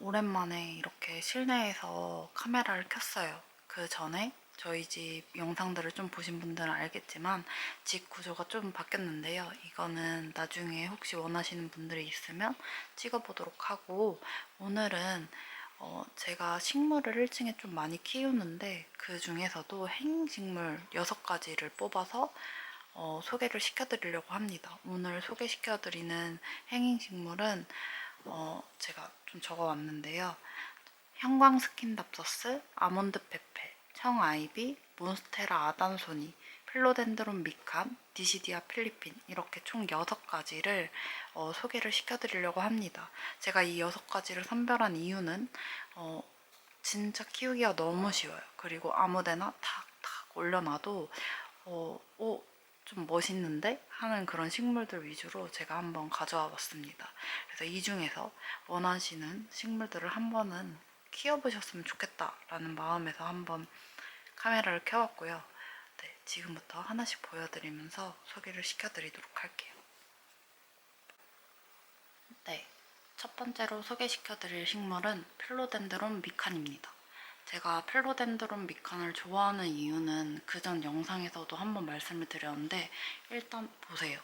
오랜만에 이렇게 실내에서 카메라를 켰어요. 그 전에 저희 집 영상들을 좀 보신 분들은 알겠지만 집 구조가 좀 바뀌었는데요. 이거는 나중에 혹시 원하시는 분들이 있으면 찍어보도록 하고 오늘은 어, 제가 식물을 1층에 좀 많이 키우는데 그 중에서도 행식물 6가지를 뽑아서 어, 소개를 시켜드리려고 합니다. 오늘 소개시켜드리는 행잉식물은 어, 제가 좀 적어 왔는데요. 형광 스킨답서스, 아몬드 페페, 청아이비, 몬스테라 아단소니, 필로덴드론 미칸, 디시디아 필리핀 이렇게 총 6가지를 어, 소개를 시켜드리려고 합니다. 제가 이 6가지를 선별한 이유는 어, 진짜 키우기가 너무 쉬워요. 그리고 아무데나 탁탁 올려놔도 어, 어, 좀 멋있는데 하는 그런 식물들 위주로 제가 한번 가져와 봤습니다. 그래서 이 중에서 원하시는 식물들을 한 번은 키워보셨으면 좋겠다라는 마음에서 한번 카메라를 켜봤고요. 네, 지금부터 하나씩 보여드리면서 소개를 시켜드리도록 할게요. 네, 첫 번째로 소개시켜드릴 식물은 필로덴드론 미칸입니다. 제가 필로덴드론 미칸을 좋아하는 이유는 그전 영상에서도 한번 말씀을 드렸는데 일단 보세요.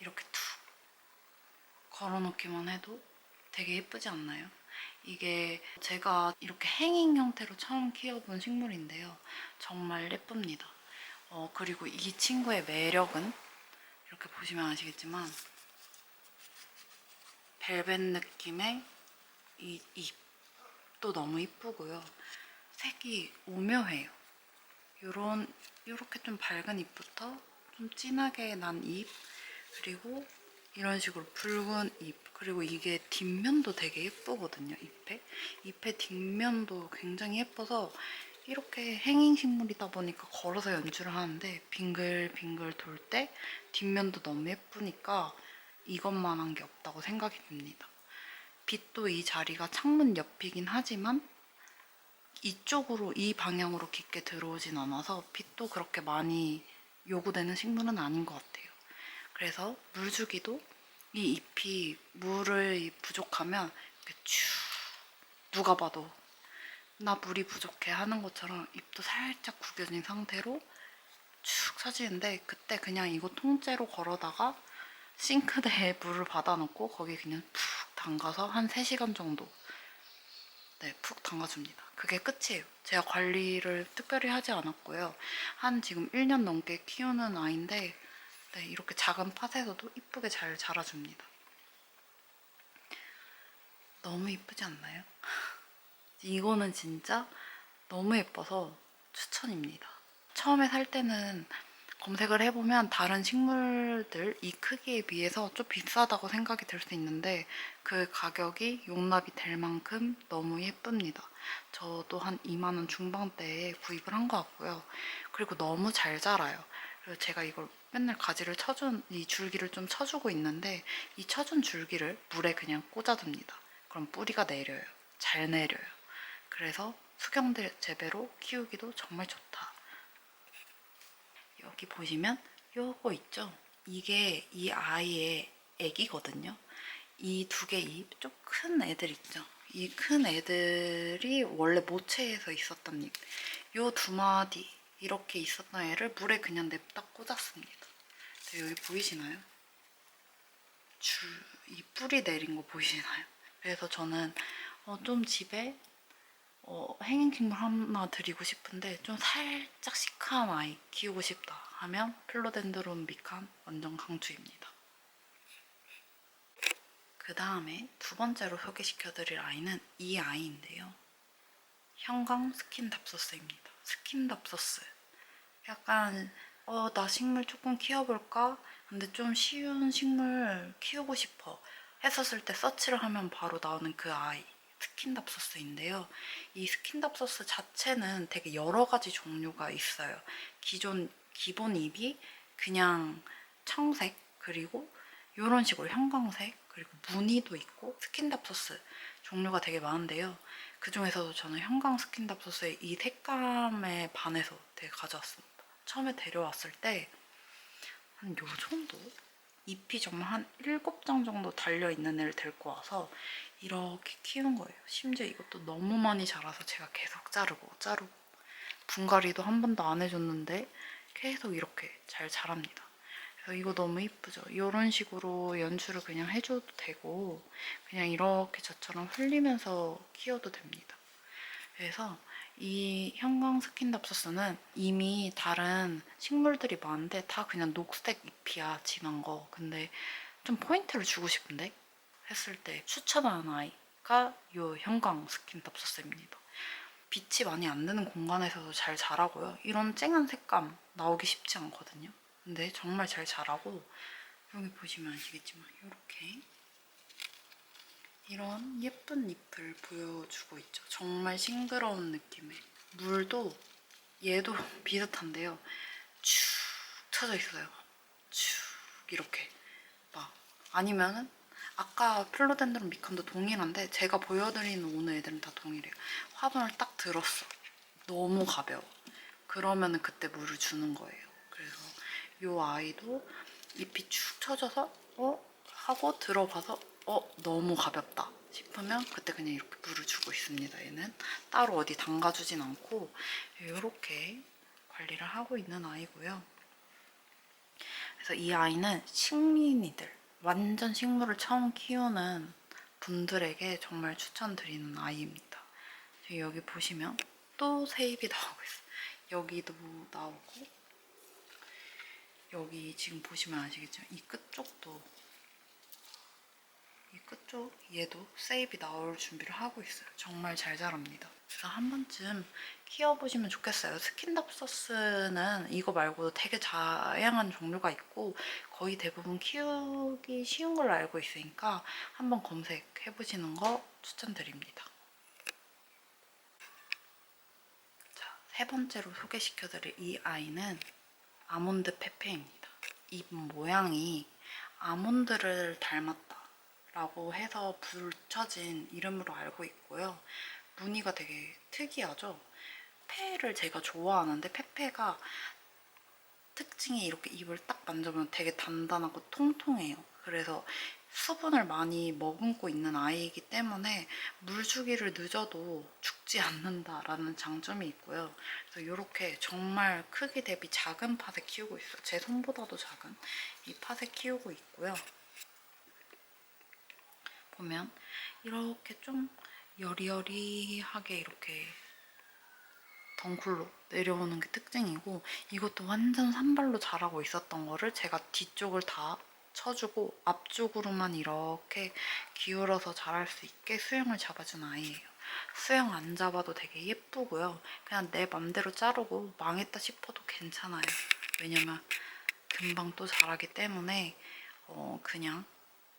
이렇게 툭 걸어놓기만 해도 되게 예쁘지 않나요? 이게 제가 이렇게 행잉 형태로 처음 키워본 식물인데요. 정말 예쁩니다. 어, 그리고 이 친구의 매력은 이렇게 보시면 아시겠지만 벨벳 느낌의 이 잎 도 너무 이쁘고요. 색이 오묘해요. 요런 요렇게 좀 밝은 잎부터 좀 진하게 난 잎, 그리고 이런 식으로 붉은 잎, 그리고 이게 뒷면도 되게 예쁘거든요, 잎에. 잎의 뒷면도 굉장히 예뻐서 이렇게 행잉 식물이다 보니까 걸어서 연출을 하는데 빙글빙글 돌 때 뒷면도 너무 예쁘니까 이것만한 게 없다고 생각이 듭니다. 빛도 이 자리가 창문 옆이긴 하지만 이쪽으로 이 방향으로 깊게 들어오진 않아서 빛도 그렇게 많이 요구되는 식물은 아닌 것 같아요. 그래서 물 주기도 이 잎이 물을 부족하면 쭉 누가 봐도 나 물이 부족해 하는 것처럼 잎도 살짝 구겨진 상태로 쭉 서지는데 그때 그냥 이거 통째로 걸어다가 싱크대에 물을 받아놓고 거기 그냥 푹 담가서 한 3시간 정도 네, 푹 담가줍니다. 그게 끝이에요. 제가 관리를 특별히 하지 않았고요. 한 지금 1년 넘게 키우는 아이인데 네, 이렇게 작은 팟에서도 이쁘게 잘 자라줍니다. 너무 이쁘지 않나요? 이거는 진짜 너무 예뻐서 추천입니다. 처음에 살 때는 검색을 해보면 다른 식물들 이 크기에 비해서 좀 비싸다고 생각이 들 수 있는데 그 가격이 용납이 될 만큼 너무 예쁩니다. 저도 한 2만원 중반대에 구입을 한 것 같고요. 그리고 너무 잘 자라요. 그리고 제가 이걸 맨날 가지를 쳐준, 이 줄기를 좀 쳐주고 있는데 이 쳐준 줄기를 물에 그냥 꽂아둡니다. 그럼 뿌리가 내려요. 잘 내려요. 그래서 수경들 재배로 키우기도 정말 좋다. 여기 보시면 요거 있죠? 이게 이 아이의 애기거든요. 이 두개 잎, 좀큰 애들 있죠? 이 큰 애들이 원래 모체에서 있었던 잎. 요두 마디 이렇게 있었던 애를 물에 그냥 냅다 꽂았습니다. 네, 여기 보이시나요? 줄, 이 뿌리 내린 거 보이시나요? 그래서 저는 어, 좀 집에 어, 행인식물 하나 드리고 싶은데 좀 살짝 시크한 아이 키우고 싶다 하면 필로덴드론 미칸 완전 강추입니다. 그 다음에 두 번째로 소개시켜드릴 아이는 이 아이인데요. 형광 스킨답소스입니다. 스킨답소스. 약간 어, 나 식물 조금 키워볼까? 근데 좀 쉬운 식물 키우고 싶어. 했었을 때 서치를 하면 바로 나오는 그 아이. 스킨답소스인데요. 이 스킨답소스 자체는 되게 여러 가지 종류가 있어요. 기존 기본 잎이 그냥 청색 그리고 이런 식으로 형광색 그리고 무늬도 있고 스킨답소스 종류가 되게 많은데요. 그 중에서도 저는 형광 스킨답소스의 이 색감에 반해서 되게 가져왔습니다. 처음에 데려왔을 때 한 요 정도 잎이 정말 한 7장 정도 달려있는 애를 데리고 와서 이렇게 키운 거예요. 심지어 이것도 너무 많이 자라서 제가 계속 자르고 자르고 분갈이도 한 번도 안 해줬는데 계속 이렇게 잘 자랍니다. 그래서 이거 너무 이쁘죠? 이런 식으로 연출을 그냥 해줘도 되고 그냥 이렇게 저처럼 흘리면서 키워도 됩니다. 그래서 이 형광 스킨답서스는 이미 다른 식물들이 많은데 다 그냥 녹색 잎이야 진한 거 근데 좀 포인트를 주고 싶은데 했을 때 추천하는 아이가 이 형광 스킨답서스입니다 빛이 많이 안 드는 공간에서도 잘 자라고요 이런 쨍한 색감 나오기 쉽지 않거든요 근데 정말 잘 자라고 여기 보시면 아시겠지만 이렇게 이런 예쁜 잎을 보여주고 있죠. 정말 싱그러운 느낌의 물도 얘도 비슷한데요. 쭉 쳐져 있어요. 쭉 이렇게 막 아니면은 아까 플로덴드론 미칸도 동일한데 제가 보여드리는 오늘 애들은 다 동일해요. 화분을 딱 들었어. 너무 가벼워. 그러면은 그때 물을 주는 거예요. 그래서 이 아이도 잎이 축 쳐져서 어 하고 들어가서 어 너무 가볍다 싶으면 그때 그냥 이렇게 물을 주고 있습니다. 얘는 따로 어디 담가주진 않고 이렇게 관리를 하고 있는 아이고요. 그래서 이 아이는 식민이들 완전 식물을 처음 키우는 분들에게 정말 추천드리는 아이입니다. 여기 보시면 또 새잎이 나오고 있어요. 여기도 나오고 여기 지금 보시면 아시겠죠? 이 끝쪽도 이 끝쪽 얘도 세입이 나올 준비를 하고 있어요. 정말 잘 자랍니다. 그래서 한 번쯤 키워보시면 좋겠어요. 스킨답서스는 이거 말고도 되게 다양한 종류가 있고 거의 대부분 키우기 쉬운 걸로 알고 있으니까 한번 검색해보시는 거 추천드립니다. 자, 세 번째로 소개시켜드릴 이 아이는 아몬드 페페입니다. 잎 모양이 아몬드를 닮았다. 라고 해서 붙여진 이름으로 알고 있고요. 무늬가 되게 특이하죠? 페를 제가 좋아하는데 페페가 특징이 이렇게 입을 딱 만져보면 되게 단단하고 통통해요. 그래서 수분을 많이 머금고 있는 아이이기 때문에 물 주기를 늦어도 죽지 않는다라는 장점이 있고요. 그래서 이렇게 정말 크기 대비 작은 팥에 키우고 있어요. 제 손보다도 작은 이 팥에 키우고 있고요. 보면 이렇게 좀 여리여리하게 이렇게 덩굴로 내려오는 게 특징이고 이것도 완전 산발로 자라고 있었던 거를 제가 뒤쪽을 다 쳐주고 앞쪽으로만 이렇게 기울어서 자랄 수 있게 수영을 잡아준 아이예요. 수영 안 잡아도 되게 예쁘고요. 그냥 내 맘대로 자르고 망했다 싶어도 괜찮아요. 왜냐면 금방 또 자라기 때문에 어 그냥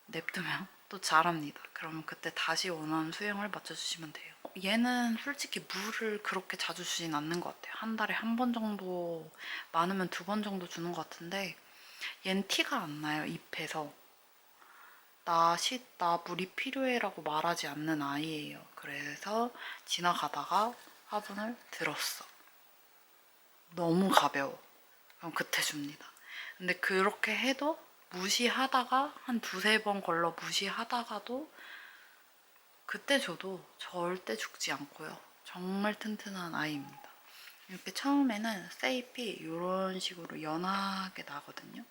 냅두면 또 자랍니다. 그러면 그때 다시 원하는 수영을 맞춰주시면 돼요. 얘는 솔직히 물을 그렇게 자주 주진 않는 것 같아요. 한 달에 한 번 정도, 많으면 두 번 정도 주는 것 같은데 얘는 티가 안 나요, 잎에서. 나 시, 나 물이 필요해라고 말하지 않는 아이예요. 그래서 지나가다가 화분을 들었어. 너무 가벼워. 그럼 그때 줍니다. 근데 그렇게 해도 무시하다가 한 두세 번 걸러 무시하다가도 그때 줘도 절대 죽지 않고요. 정말 튼튼한 아이입니다. 이렇게 처음에는 세잎이 이런 식으로 연하게 나거든요.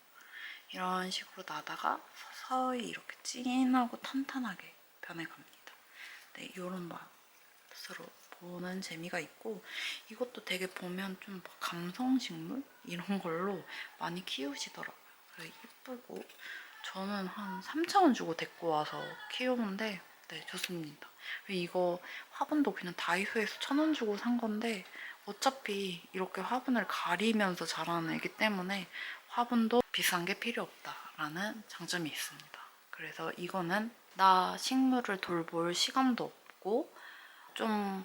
이런 식으로 나다가 서서히 이렇게 진하고 탄탄하게 변해갑니다. 네, 이런 맛으로 보는 재미가 있고 이것도 되게 보면 좀 감성식물 이런 걸로 많이 키우시더라고요. 예쁘고 저는 한 3,000원 주고 데리고 와서 키우는데 네 좋습니다. 이거 화분도 그냥 다이소에서 1,000원 주고 산 건데 어차피 이렇게 화분을 가리면서 자라는 애기 때문에 화분도 비싼 게 필요 없다라는 장점이 있습니다. 그래서 이거는 나 식물을 돌볼 시간도 없고 좀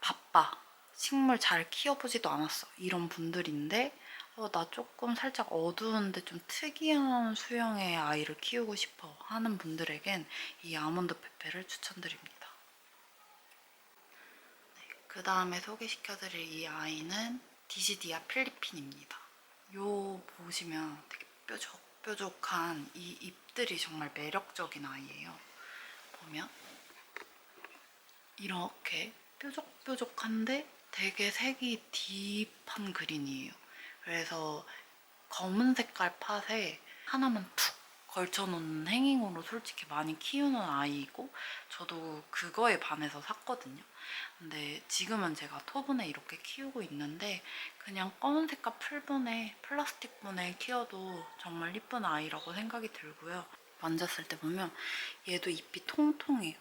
바빠. 식물 잘 키워보지도 않았어. 이런 분들인데 어, 나 조금 살짝 어두운데 좀 특이한 수영의 아이를 키우고 싶어 하는 분들에겐 이 아몬드 페페를 추천드립니다. 네, 그 다음에 소개시켜드릴 이 아이는 디시디아 필리핀입니다. 요 보시면 되게 뾰족 뾰족뾰족한 이 잎들이 정말 매력적인 아이예요. 보면 이렇게 뾰족뾰족한데 되게 색이 딥한 그린이에요. 그래서 검은 색깔 팥에 하나만 툭 걸쳐놓는 행잉으로 솔직히 많이 키우는 아이이고 저도 그거에 반해서 샀거든요. 근데 지금은 제가 토분에 이렇게 키우고 있는데 그냥 검은 색깔 풀분에 플라스틱 분에 키워도 정말 이쁜 아이라고 생각이 들고요. 만졌을 때 보면 얘도 잎이 통통해요.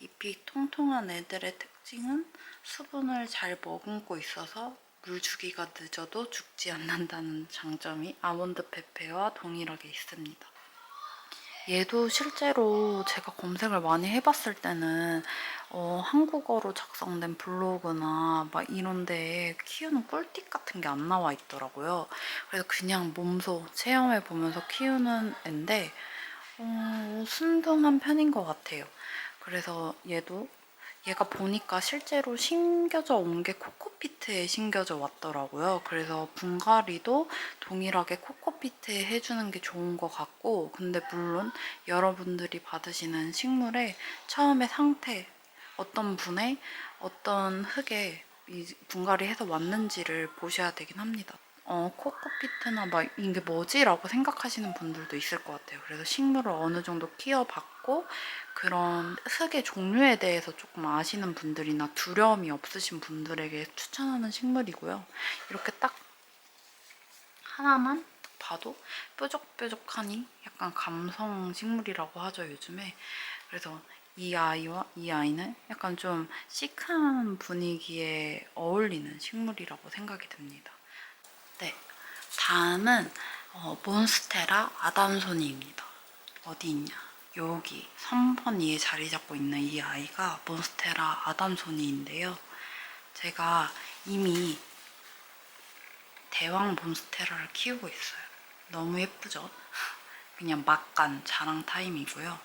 잎이 통통한 애들의 특징은 수분을 잘 머금고 있어서 물 주기가 늦어도 죽지 않는다는 장점이 아몬드 페페와 동일하게 있습니다. 얘도 실제로 제가 검색을 많이 해봤을 때는 어, 한국어로 작성된 블로그나 막 이런 데에 키우는 꿀팁 같은 게 안 나와 있더라고요. 그래서 그냥 몸소 체험해 보면서 키우는 앤데 어, 순둥한 편인 것 같아요. 그래서 얘도 얘가 보니까 실제로 심겨져 온 게 코코피트에 심겨져 왔더라고요. 그래서 분갈이도 동일하게 코코피트에 해주는 게 좋은 것 같고 근데 물론 여러분들이 받으시는 식물의 처음에 상태 어떤 분의 어떤 흙에 이 분갈이 해서 왔는지를 보셔야 되긴 합니다. 어, 코코피트나 막 이게 뭐지라고 생각하시는 분들도 있을 것 같아요. 그래서 식물을 어느 정도 키워봤고 그런 흙의 종류에 대해서 조금 아시는 분들이나 두려움이 없으신 분들에게 추천하는 식물이고요. 이렇게 딱 하나만 딱 봐도 뾰족뾰족하니 약간 감성 식물이라고 하죠, 요즘에. 그래서 이 아이와 이 아이는 약간 좀 시크한 분위기에 어울리는 식물이라고 생각이 듭니다. 네, 다음은 어, 몬스테라 아담소니입니다. 어디 있냐? 여기 3번 위에 자리 잡고 있는 이 아이가 몬스테라 아담소니인데요. 제가 이미 대왕 몬스테라를 키우고 있어요. 너무 예쁘죠? 그냥 막간 자랑 타임이고요.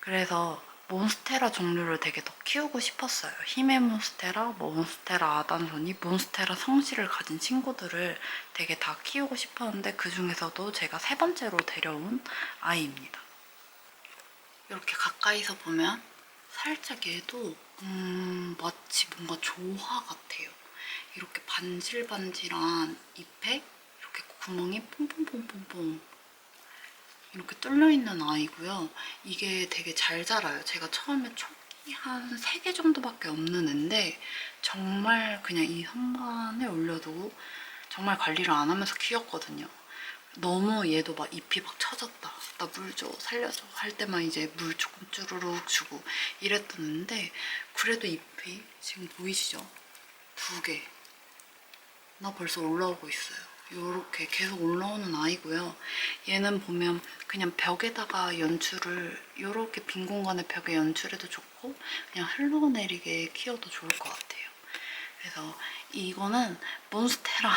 그래서 몬스테라 종류를 되게 더 키우고 싶었어요. 힘의 몬스테라, 뭐 몬스테라 아담소니, 몬스테라 성씨를 가진 친구들을 되게 다 키우고 싶었는데 그 중에서도 제가 세 번째로 데려온 아이입니다. 이렇게 가까이서 보면 살짝 얘도 음, 마치 뭔가 조화 같아요. 이렇게 반질반질한 잎에 이렇게 구멍이 퐁퐁퐁퐁퐁 이렇게 뚫려 있는 아이고요. 이게 되게 잘 자라요. 제가 처음에 초기 한 3개 정도밖에 없는 앤데 정말 그냥 이 선반에 올려두고 정말 관리를 안 하면서 키웠거든요. 너무 얘도 막 잎이 막 처졌다. 나 물 줘, 살려줘 할 때만 이제 물 조금 쭈루룩 주고 이랬었는데 그래도 잎이 지금 보이시죠? 두 개. 나 벌써 올라오고 있어요. 이렇게 계속 올라오는 아이고요. 얘는 보면 그냥 벽에다가 연출을 이렇게 빈 공간에 벽에 연출해도 좋고 그냥 흘러내리게 키워도 좋을 것 같아요. 그래서 이거는 몬스테라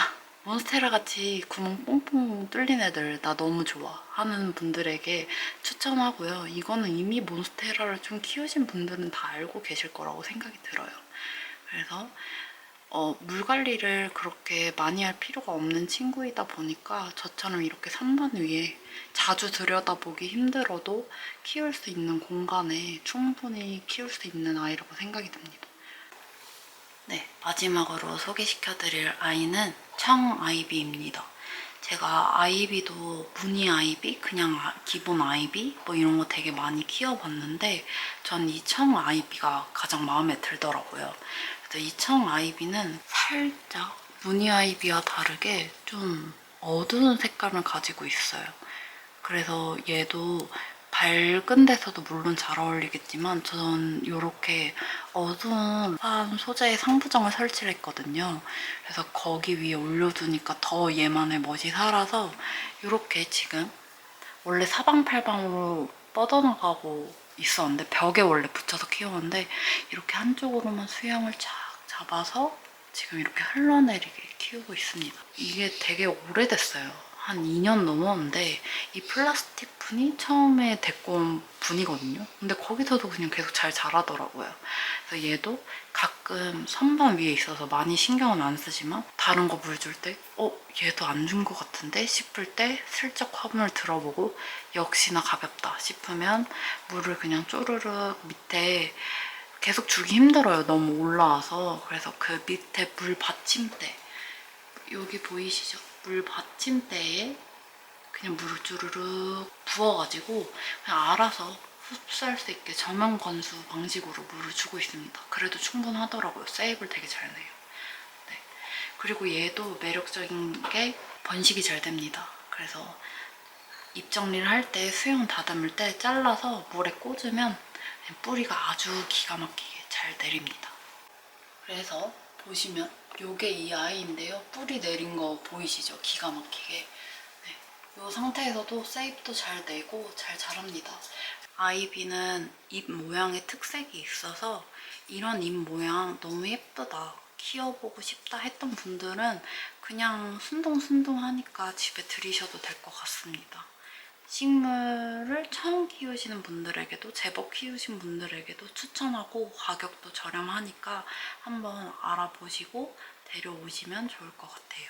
몬스테라 같이 구멍 뽕뽕 뚫린 애들 나 너무 좋아 하는 분들에게 추천하고요. 이거는 이미 몬스테라를 좀 키우신 분들은 다 알고 계실 거라고 생각이 들어요. 그래서 어, 물 관리를 그렇게 많이 할 필요가 없는 친구이다 보니까 저처럼 이렇게 선반 위에 자주 들여다보기 힘들어도 키울 수 있는 공간에 충분히 키울 수 있는 아이라고 생각이 듭니다. 네, 마지막으로 소개시켜드릴 아이는 청 아이비입니다. 제가 아이비도 무늬 아이비, 그냥 아- 기본 아이비 뭐 이런 거 되게 많이 키워봤는데 전 이 청 아이비가 가장 마음에 들더라고요. 그래서 이 청 아이비는 살짝 무늬 아이비와 다르게 좀 어두운 색감을 가지고 있어요. 그래서 얘도 밝은 데서도 물론 잘 어울리겠지만 전 이렇게 어두운 화한 소재의 상부정을 설치를 했거든요. 그래서 거기 위에 올려두니까 더 얘만의 멋이 살아서 이렇게 지금 원래 사방팔방으로 뻗어나가고 있었는데 벽에 원래 붙여서 키웠는데 이렇게 한쪽으로만 수영을 쫙 잡아서 지금 이렇게 흘러내리게 키우고 있습니다. 이게 되게 오래됐어요. 한 2년 넘었는데 이 플라스틱 분이 처음에 데리고 온 분이거든요. 근데 거기서도 그냥 계속 잘 자라더라고요. 그래서 얘도 가끔 선반 위에 있어서 많이 신경은 안 쓰지만 다른 거 물 줄 때, 어, 얘도 안 준 것 같은데 싶을 때 슬쩍 화분을 들어보고 역시나 가볍다 싶으면 물을 그냥 쪼르륵 밑에 계속 주기 힘들어요. 너무 올라와서. 그래서 그 밑에 물 받침대 여기 보이시죠? 물 받침대에 그냥 물을 주르륵 부어가지고 그냥 알아서 흡수할 수 있게 저면 건수 방식으로 물을 주고 있습니다. 그래도 충분하더라고요. 세이브를 되게 잘 내요. 네. 그리고 얘도 매력적인 게 번식이 잘 됩니다. 그래서 잎 정리를 할 때 수영 다듬을 때 잘라서 물에 꽂으면 뿌리가 아주 기가 막히게 잘 내립니다. 그래서 보시면 요게 이 아이인데요. 뿌리 내린 거 보이시죠? 기가 막히게. 네. 이 상태에서도 세입도 잘 내고 잘 자랍니다. 아이비는 잎 모양의 특색이 있어서 이런 잎 모양 너무 예쁘다. 키워보고 싶다 했던 분들은 그냥 순둥순둥하니까 집에 들이셔도 될 것 같습니다. 식물을 처음 키우시는 분들에게도 제법 키우신 분들에게도 추천하고 가격도 저렴하니까 한번 알아보시고 데려오시면 좋을 것 같아요.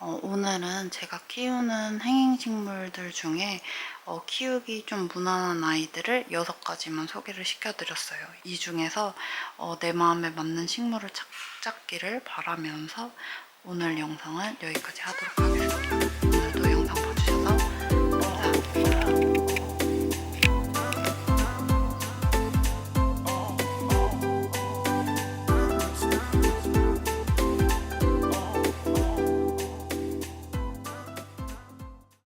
어, 오늘은 제가 키우는 행행식물들 중에 어, 키우기 좀 무난한 아이들을 6가지만 소개를 시켜드렸어요. 이 중에서 어, 내 마음에 맞는 식물을 찾, 찾기를 바라면서 오늘 영상은 여기까지 하도록 하겠습니다.